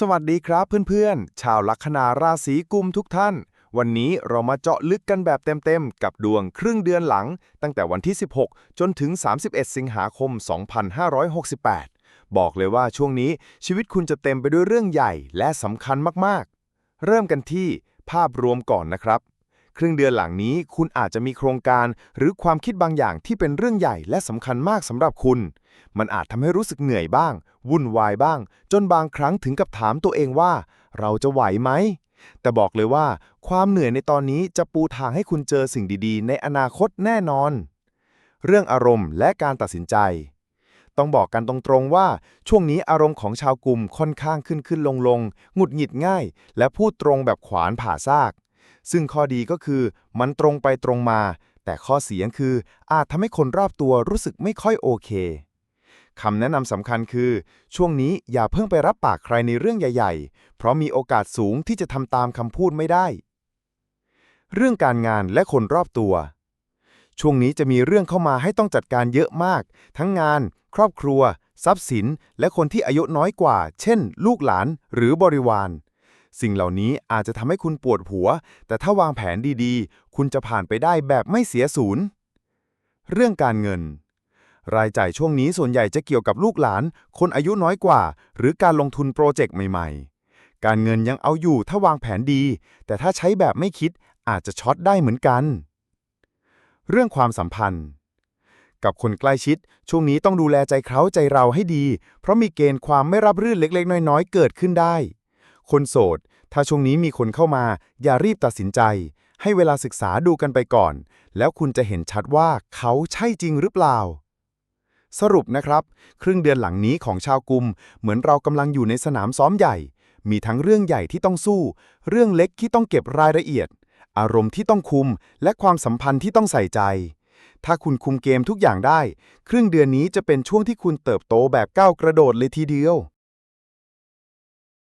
สวัสดีครับเพื่อนๆ ชาวลัคนาราศีกุมทุกท่าน วันนี้เรามาเจาะลึกกันแบบเต็มๆ กับดวงครึ่งเดือนหลัง ตั้งแต่วันที่ 16 จนถึง 31 สิงหาคม 2568 บอกเลยว่าช่วงนี้ชีวิตคุณจะเต็มไปด้วยเรื่องใหญ่และสำคัญมากๆ เริ่มกันที่ภาพรวมก่อนนะครับ ครึ่งเดือนหลังนี้คุณอาจจะมีโครงการ หรือความคิดบางอย่างที่เป็นเรื่องใหญ่และสำคัญมากสำหรับคุณ มันอาจทำให้รู้สึกเหนื่อยบ้าง วุ่นวายบ้าง จนบางครั้งถึงกับถามตัวเองว่า เราจะไหวไหม แต่บอกเลยว่า ความเหนื่อยในตอนนี้จะปูทางให้คุณเจอสิ่งดีๆ ในอนาคตแน่นอน เรื่องอารมณ์และการตัดสินใจต้องบอกกันตรงๆว่าช่วงนี้อารมณ์ของชาวกลุ่มค่อนข้างขึ้นขึ้นลงลงหงุดหงิดง่าย และพูดตรงแบบขวานผ่าซาก ซึ่งข้อดีก็คือมันตรงไปตรงมา แต่ข้อเสียคืออาจทำให้คนรอบตัวรู้สึกไม่ค่อยโอเคคำแนะนำสำคัญคือ ช่วงนี้อย่าเพิ่งไปรับปากใครในเรื่องใหญ่ ๆ เพราะมีโอกาสสูงที่จะทำตามคำพูดไม่ได้ เรื่องการงานและคนรอบตัว ช่วงนี้จะมีเรื่องเข้ามาให้ต้องจัดการเยอะมาก ทั้งงาน ครอบครัว ทรัพย์สิน และคนที่อายุน้อยกว่า เช่น ลูกหลาน หรือบริวาร สิ่งเหล่านี้อาจจะทำให้คุณปวดหัว แต่ถ้าวางแผนดีๆ คุณจะผ่านไปได้แบบไม่เสียศูนย์ เรื่องการเงิน รายจ่ายช่วงนี้ส่วนใหญ่จะเกี่ยวกับลูกหลาน คนอายุน้อยกว่า หรือการลงทุนโปรเจกต์ใหม่ๆ การเงินยังเอาอยู่ถ้าวางแผนดี แต่ถ้าใช้แบบไม่คิดอาจจะช็อตได้เหมือนกัน เรื่องความสัมพันธ์ กับคนใกล้ชิด ช่วงนี้ต้องดูแลใจเขาใจเราให้ดี เพราะมีเกณฑ์ความไม่รับรื่นเล็กๆ น้อยๆ เกิดขึ้นได้ คนโสด ถ้าช่วงนี้มีคนเข้ามา อย่ารีบตัดสินใจ ให้เวลาศึกษาดูกันไปก่อน แล้วคุณจะเห็นชัดว่าเขาใช่จริงหรือเปล่า สรุปนะครับ ครึ่งเดือนหลังนี้ของชาวกุม เหมือนเรากำลังอยู่ในสนามซ้อมใหญ่ มีทั้งเรื่องใหญ่ที่ต้องสู้ เรื่องเล็กที่ต้องเก็บรายละเอียด อารมณ์ที่ต้องคุม และความสัมพันธ์ที่ต้องใส่ใจถ้าคุณคุมเกมทุกอย่างได้ ครึ่งเดือนนี้จะเป็นช่วงที่คุณเติบโตแบบก้าวกระโดดเลยทีเดียว